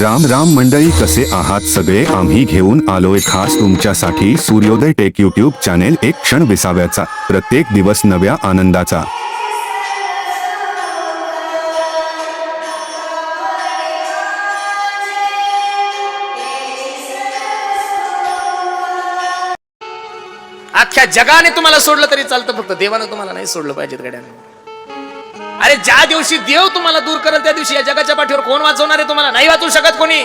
राम राम मंडळी कसे आहात सगळे? आम्ही घेऊन आलोय खास तुमच्यासाठी सूर्योदय टेक युट्यूब चॅनेल एक क्षण विसाव्याचा प्रत्येक दिवस नव्या आनंदाचा. अख्ख्या जगाने तुम्हाला सोडलं तरी चालतं फक्त देवानं तुम्हाला नाही सोडलं पाहिजे गड्याने. अरे ज्या दिवशी देव तुम्हाला दूर करेल त्या दिवशी या जगाच्या पाठीवर कोण वाचवणार आहे तुम्हाला? नाही वाचू शकत कोणी?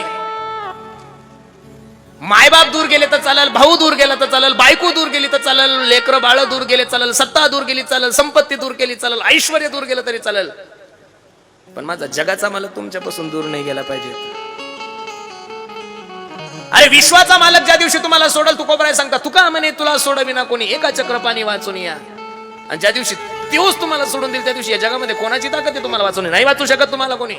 मायबाप दूर गेले तर चालेल भाऊ दूर गेला तर चालेल बायको दूर गेली तर चालेल लेकर बाळ दूर गेले चालेल सत्ता दूर गेली चालेल संपत्ती दूर गेली चालेल ऐश्वर दूर गेलं तरी चालेल. पण माझा जगाचा मालक तुमच्यापासून दूर नाही गेला पाहिजे. अरे विश्वाचा मालक ज्या दिवशी तुम्हाला सोडल तू कोबराय सांगता तुका म्हणे तुला सोडविना कोणी एका चक्रपाणी वाचून या. आणि ज्या दिवशी तोच तुम्हाला सोडून देईल त्या दिवशी. या जगामध्ये कोणाची ताकद आहे तुम्हाला वाचवणे? नाही वाचू शकत तुम्हाला कोणी.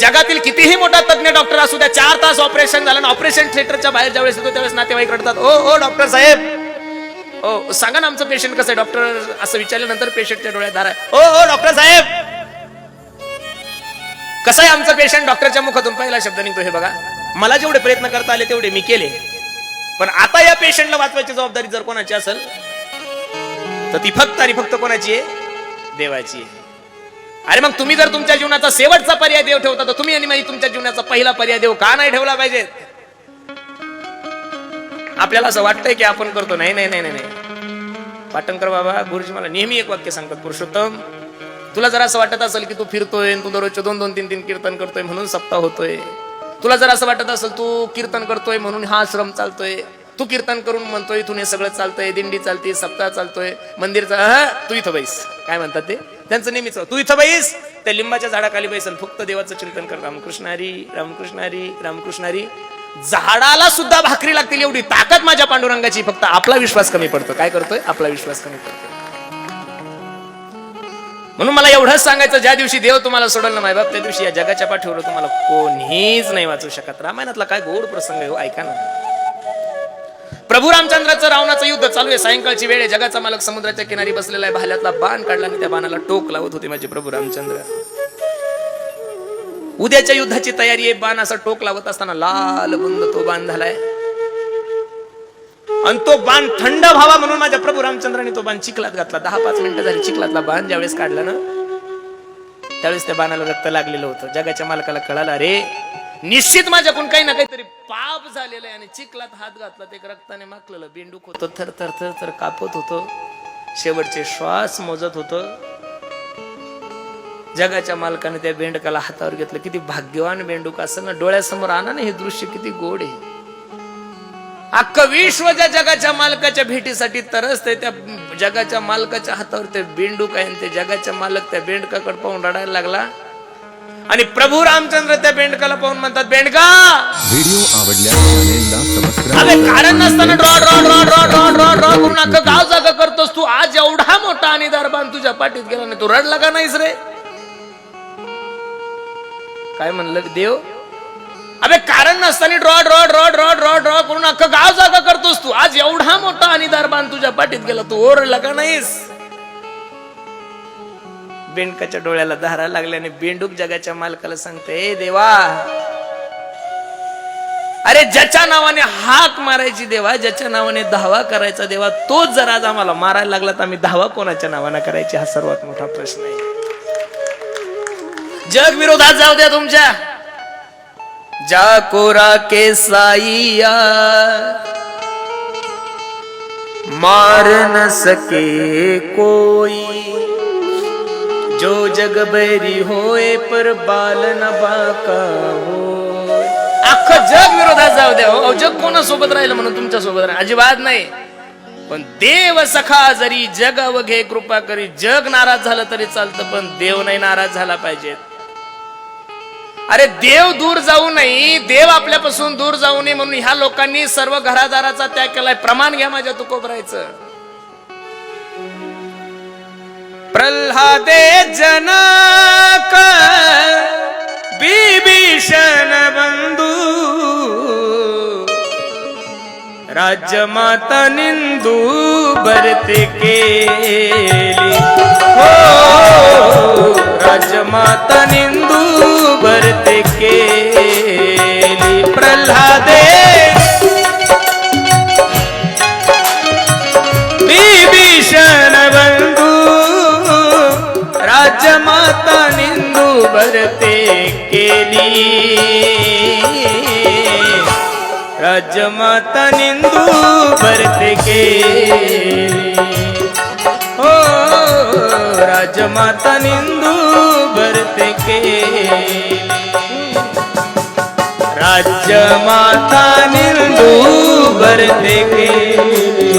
जगातील कितीही मोठा तज्ञ डॉक्टर असू द्या चार तास ऑपरेशन झालं ना ऑपरेशन थिएटरच्या बाहेर ज्यावेळेस येतो त्यावेळेस नातेवाईक रडतात. ओ हो डॉक्टर साहेब. ओ सांगा ना आमचं पेशंट कसं आहे? डॉक्टर असं विचारल्यानंतर पेशंटच्या डोळ्यात धारा आहे. ओ हो डॉक्टर साहेब. कसं आहे आमचं पेशंट डॉक्टरच्या मुखातून पहिला शब्द निघतो हे बघा. मला जेवढे प्रयत्न करता आले तेवढे मी केले. पण आता या पेशंटला वाचवायची जबाबदारी जर कोणाची असेल तर ती फक्त आणि फक्त कोणाची आहे? देवाची आहे. अरे मग तुम्ही जर तुमच्या जीवनाचा शेवटचा पर्याय देव ठेवता तर तुम्ही आणि माझी तुमच्या जीवनाचा पहिला पर्याय देव का नाही ठेवला पाहिजे? आपल्याला असं वाटतंय की आपण करतो. नाही नाही नाही नाही नाही. पाटणकर बाबा गुरुजी मला नेहमी एक वाक्य सांगतात पुरुषोत्तम तुला जर असं वाटत असेल की तू फिरतोय तू दररोजचे दोन दोन तीन तीन कीर्तन करतोय म्हणून सप्ताह होतोय. तुला जर असं वाटत असेल तू कीर्तन करतोय म्हणून हा आश्रम चालतोय. तू कीर्तन करून म्हणतोय इथून हे सगळं चालतंय दिंडी चालते सप्ताह चालतोय मंदिर चा- तू इथं बैस. काय म्हणतात ते? त्यांचं नेहमीच तू इथं बैस. त्या लिंबाच्या झाडाखाली बैसल फक्त देवाचं चिंतन कर. रामकृष्ण हरी रामकृष्ण हरी रामकृष्ण हरी झाडाला सुद्धा भाकरी लागतील एवढी ताकद माझ्या पांडुरंगाची. फक्त आपला विश्वास कमी पडतो. काय करतोय? आपला विश्वास कमी पडतो. म्हणून मला एवढंच सांगायचं ज्या दिवशी देव तुम्हाला सोडल ना मायबाप त्या दिवशी या जगाच्या पाठीवर तुम्हाला कोणीच नाही वाचू शकत. रामायणातला काय गोड प्रसंग आहे हो, ऐका ना. प्रभू रामचंद्राचं रावणाचं युद्ध चालू आहे. सायंकाळची वेळ आहे. जगाचा मालक समुद्राच्या किनारी बसलेला आहे. भाल्यातला बाण काढला आणि त्या बाणाला टोक लावत होते माझे प्रभू रामचंद्र. उद्याच्या युद्धाची तयारी आहे. बाण असं टोक लावत असताना लाल बुंद तो बाण झालाय. आणि तो बाण थंड व्हावा म्हणून माझ्या प्रभू रामचंद्राने तो बाण चिखलात घातला. दहा पाच मिनिटं झाली. चिखलातला बाण ज्यावेळेस काढला ना त्यावेळेस त्या बाणाला रक्त लागलेलं होतं. जगाच्या मालकाला कळालं अरे निश्चित माझ्याकडून काही ना काहीतरी पाप झालेलं आहे आणि चिखलात हात घातला ते रक्ताने माखलेलं बेंडूक होतं थर थर थर थर कापत होतं. शेवटचे श्वास मोजत होतं. जगाच्या मालकाने त्या बेंडकाला हातावर घेतलं. किती भाग्यवान बेंडूक असं ना डोळ्यासमोर आणा ना हे दृश्य किती गोड आहे. अख्खं विश्व त्या जगाच्या मालकाच्या भेटीसाठी तरसते त्या जगाच्या मालकाच्या हातावर ते बेंडूक आहे आणि ते जगाच्या मालक त्या बेंडकाकडे पाहून रडायला लागला. आणि प्रभू रामचंद्र त्या बेंडकाला पाहून म्हणतात बेंडका! व्हिडिओ अरे सबस्क्राईब कारण नसताना draw draw draw draw draw draw draw करून अख्खं गाव जागा करतोस तू. आज एवढा मोठा आणि दरबान तुझ्या पाठीत गेला नाही. तू रडला का नाहीस रे? काय म्हणलं देव? अबे कारण नसताना draw draw draw draw draw draw करून अख्खं गाव जागा करतोस तू. आज एवढा मोठा आणि दरबान तुझ्या पाठीत गेला. तू ओरडला का नाहीस? बेंडकाच्या डोळ्याला धारा लागल्याने बेंडूक जगाच्या मालकाला सांगते हे देवा अरे ज्याच्या नावाने हाक मारायची देवा ज्याच्या नावाने धावा करायचा देवा तोच जर आज आम्हाला मारायला लागला तर आम्ही धावा कोणाच्या नावाने करायची? हा सर्वात मोठा प्रश्न आहे. जग विरोधात जाऊ द्या तुमच्या. जा कोरा के साईया मार न सके कोई. जो जग बैरी होय पर बाल न बाका हो। अख्खं जग विरोधात जाऊ द्या हो. जग कोणासोबत राहिलं म्हणून तुमच्यासोबत अजिबात नाही. पण देव सखा जरी जग अवघे कृपा करी जग नाराज झालं तरी चालतं पण देव नाही नाराज झाला पाहिजे. अरे देव दूर जाऊ नये देव आपल्यापासून दूर जाऊ नये म्हणून ह्या लोकांनी सर्व घरादाराचा त्याग केलाय. प्रमाण घ्या माझ्या तुकोबरायचं. प्रल्हादे जनक बिभीषण बंधू राज्यमाता निंदू भरते केली हो राजमाता निंदू भरते केली राजमाता निंदू भरते केली. हो राजमाता निंदू भरते केली. राजमाता निंदू भरते केली.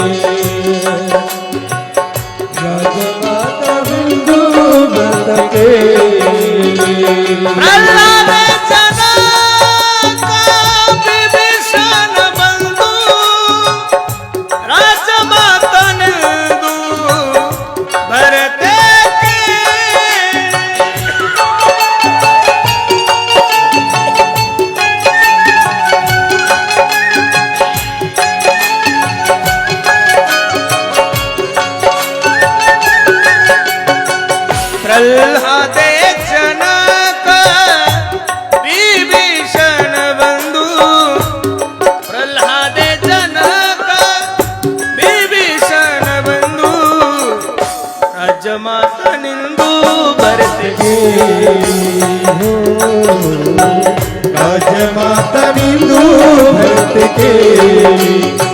राजमाता राजमाता बिंदू बरतके हो